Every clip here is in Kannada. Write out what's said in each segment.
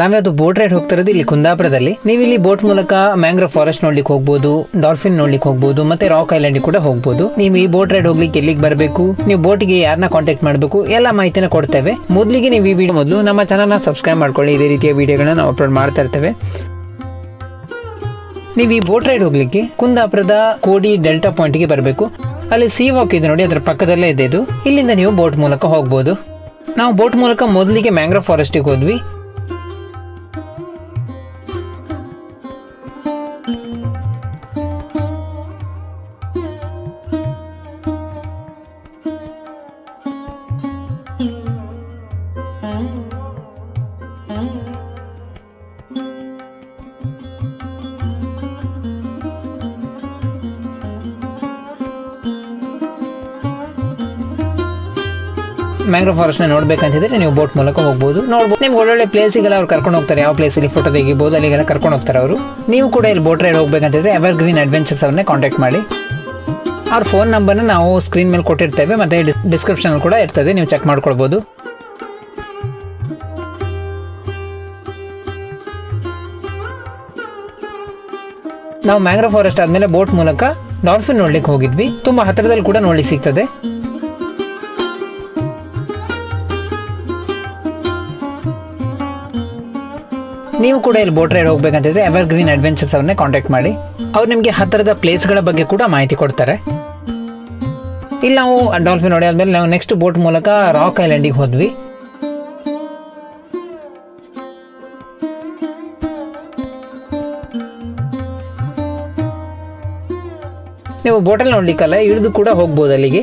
ನಾವ್ಯಾವ್ದು ಬೋಟ್ ರೈಡ್ ಹೋಗ್ತಿರೋದು ಇಲ್ಲಿ ಕುಂದಾಪುರದಲ್ಲಿ. ನೀವು ಇಲ್ಲಿ ಬೋಟ್ ಮೂಲಕ ಮ್ಯಾಂಗ್ರೋ ಫಾರೆಸ್ಟ್ ನೋಡ್ಲಿಕ್ಕೆ ಹೋಗ್ಬೋದು, ಡಾಲ್ಫಿನ್ ನೋಡ್ಲಿಕ್ಕೆ ಹೋಗ್ಬೋದು, ಮತ್ತೆ ರಾಕ್ ಐಲ್ಯಾಂಡ್ ಕೂಡ ಹೋಗ್ಬೋದು. ನೀವು ಈ ಬೋಟ್ ರೈಡ್ ಹೋಗ್ಲಿಕ್ಕೆ ಎಲ್ಲಿಗೆ ಬರಬೇಕು, ನೀವು ಬೋಟ್ಗೆ ಯಾರನ್ನ ಕಾಂಟ್ಯಾಕ್ಟ್ ಮಾಡಬೇಕು, ಎಲ್ಲ ಮಾಹಿತಿನ ಕೊಡ್ತೇವೆ. ಮೊದಲಿಗೆ ನೀವು ಈ ವಿಡಿಯೋ ಮೊದಲು ನಮ್ಮ ಚಾನಲ್ನ ಸಬ್ಸ್ಕ್ರೈಬ್ ಮಾಡ್ಕೊಳ್ಳಿ, ಇದೇ ರೀತಿಯ ವಿಡಿಯೋಗಳನ್ನ ನಾವು ಅಪ್ಲೋಡ್ ಮಾಡ್ತಾ ಇರ್ತೇವೆ. ನೀವು ಈ ಬೋಟ್ ರೈಡ್ ಹೋಗ್ಲಿಕ್ಕೆ ಕುಂದಾಪುರದ ಕೋಡಿ ಡೆಲ್ಟಾ ಪಾಯಿಂಟ್ಗೆ ಬರಬೇಕು. ಅಲ್ಲಿ ಸಿ ವಾಕ್ ಇದೆ ನೋಡಿ, ಅದರ ಪಕ್ಕದಲ್ಲೇ ಇದೆ ಇದು. ಇಲ್ಲಿಂದ ನೀವು ಬೋಟ್ ಮೂಲಕ ಹೋಗ್ಬೋದು. ನಾವು ಬೋಟ್ ಮೂಲಕ ಮೊದಲಿಗೆ ಮ್ಯಾಂಗ್ರೋ ಫಾರೆಸ್ಟಿಗೆ ಹೋದ್ವಿ. ಮ್ಯಾಂಗ್ರೋವ್ ಫಾರೆಸ್ಟ್ನ ನೋಡ್ಬೇಕಂತಿದ್ರೆ ನೀವು ಬೋಟ್ ಮೂಲಕ ಹೋಗ್ಬೋದು. ನೋಡ್ಬೋದು ನಿಮ್ಗೆ ಒಳ್ಳೊಳ್ಳೆ ಪ್ಲೇಸಿಗೆಲ್ಲ ಅವ್ರು ಕರ್ಕೊಂಡು ಹೋಗ್ತಾರೆ. ಯಾವ ಪ್ಲೇಸಲ್ಲಿ ಫೋಟೋ ತೆಗಿಬೋದು, ಅಲ್ಲಿಗೆಲ್ಲ ಕರ್ಕೊಂಡು ಹೋಗ್ತಾರೆ ಅವರು. ನೀವು ಕೂಡ ಇಲ್ಲಿ ಬೋಟ್ ರೈಡ್ ಹೋಗ್ಬೇಕಂತಿದ್ರೆ ಎವರ್ ಗ್ರೀನ್ ಅಡ್ವೆಂಚರ್ಸ್ ಅವ್ರನ್ನೇ ಕಾಂಟ್ಯಾಕ್ಟ್ ಮಾಡಿ. ಅವ್ರ ಫೋನ್ ನಂಬರ್ನ ನಾವು ಸ್ಕ್ರೀನ್ ಮೇಲೆ ಕೊಟ್ಟಿರ್ತೇವೆ, ಮತ್ತೆ ಡಿಸ್ಕ್ರಿಪ್ಷನ್ ಕೂಡ ಇರ್ತದೆ, ನೀವು ಚೆಕ್ ಮಾಡ್ಕೊಳ್ಬೋದು. ನಾವು ಮ್ಯಾಂಗ್ರೋ ಫಾರೆಸ್ಟ್ ಆದ್ಮೇಲೆ ಬೋಟ್ ಮೂಲಕ ಡಾಲ್ಫಿನ್ ನೋಡ್ಲಿಕ್ಕೆ ಹೋಗಿದ್ವಿ. ತುಂಬಾ ಹತ್ತಿರದಲ್ಲಿ ಕೂಡ ನೋಡ್ಲಿಕ್ಕೆ ಸಿಗ್ತದೆ. ನೀವು ಕೂಡ ಇಲ್ಲಿ ಬೋಟ್ ರೈಡ್ ಹೋಗ್ಬೇಕಂತಿದ್ರೆ ಎವರ್ ಗ್ರೀನ್ ಅಡ್ವೆಂಚರ್ಸ್ ಅವ್ರನ್ನೇ ಕಾಂಟ್ಯಾಕ್ಟ್ ಮಾಡಿ. ಅವ್ರು ನಿಮಗೆ ಹತ್ತಿರದ ಪ್ಲೇಸ್ಗಳ ಬಗ್ಗೆ ಕೂಡ ಮಾಹಿತಿ ಕೊಡ್ತಾರೆ. ಇಲ್ಲಿ ನಾವು ಡಾಲ್ಫಿನ್ ನೋಡಿ ಆದ್ಮೇಲೆ ನಾವು ನೆಕ್ಸ್ಟ್ ಬೋಟ್ ಮೂಲಕ ರಾಕ್ ಐಲ್ಯಾಂಡಿಗೆ ಹೋದ್ವಿ. ನೀವು ಬೋಟಲ್ಲಿ ನೋಡ್ಲಿಕ್ಕಲ್ಲ, ಇಳಿದು ಕೂಡ ಹೋಗ್ಬೋದು ಅಲ್ಲಿಗೆ.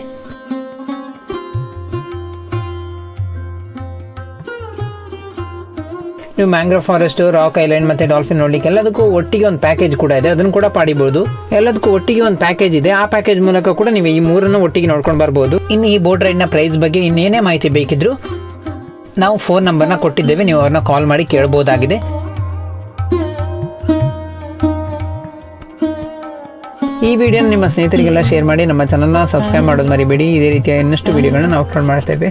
ನೀವು ಮ್ಯಾಂಗ್ರೋ ಫಾರೆಸ್ಟ್, ರಾಕ್ ಐಲ್ಯಾಂಡ್ ಮತ್ತೆ ಡಾಲ್ಫಿನ್ ನೋಡ್ಲಿಕ್ಕೆ ಎಲ್ಲದಕ್ಕೂ ಒಟ್ಟಿಗೆ ಒಂದು ಪ್ಯಾಕೇಜ್ ಕೂಡ ಇದೆ. ಅದನ್ನು ಕೂಡ ಪಾಡಿಬಹುದು ಎಲ್ಲದಕ್ಕೂ ಒಟ್ಟಿಗೆ ಒಂದು ಪ್ಯಾಕೇಜ್ ಇದೆ. ಆ ಪ್ಯಾಕೇಜ್ ಮೂಲಕ ಕೂಡ ನೀವು ಈ ಮೂರನ್ನು ಒಟ್ಟಿಗೆ ನೋಡ್ಕೊಂಡು ಬರ್ಬೋದು. ಇನ್ನು ಈ ಬೋಟ್ ರೈಡ್ನ ಪ್ರೈಸ್ ಬಗ್ಗೆ ಇನ್ನೇನೇ ಮಾಹಿತಿ ಬೇಕಿದ್ರು ನಾವು ಫೋನ್ ನಂಬರ್ನ ಕೊಟ್ಟಿದ್ದೇವೆ. ನೀವು ಅವ್ರನ್ನ ಕಾಲ್ ಮಾಡಿ ಕೇಳಬಹುದಾಗಿದೆ ಈ ವಿಡಿಯೋನ ನಿಮ್ಮ ಸ್ನೇಹಿತರಿಗೆಲ್ಲ ಶೇರ್ ಮಾಡಿ, ನಮ್ಮ ಚಾನಲ್ನ ಸಬ್ಸ್ಕ್ರೈಬ್ ಮಾಡೋದು ಮರಿಬೇಡಿ. ಇದೇ ರೀತಿಯ ಇನ್ನಷ್ಟು ವಿಡಿಯೋಗಳನ್ನ ನಾವು ಅಪ್ಲೋಡ್ ಮಾಡ್ತೇವೆ.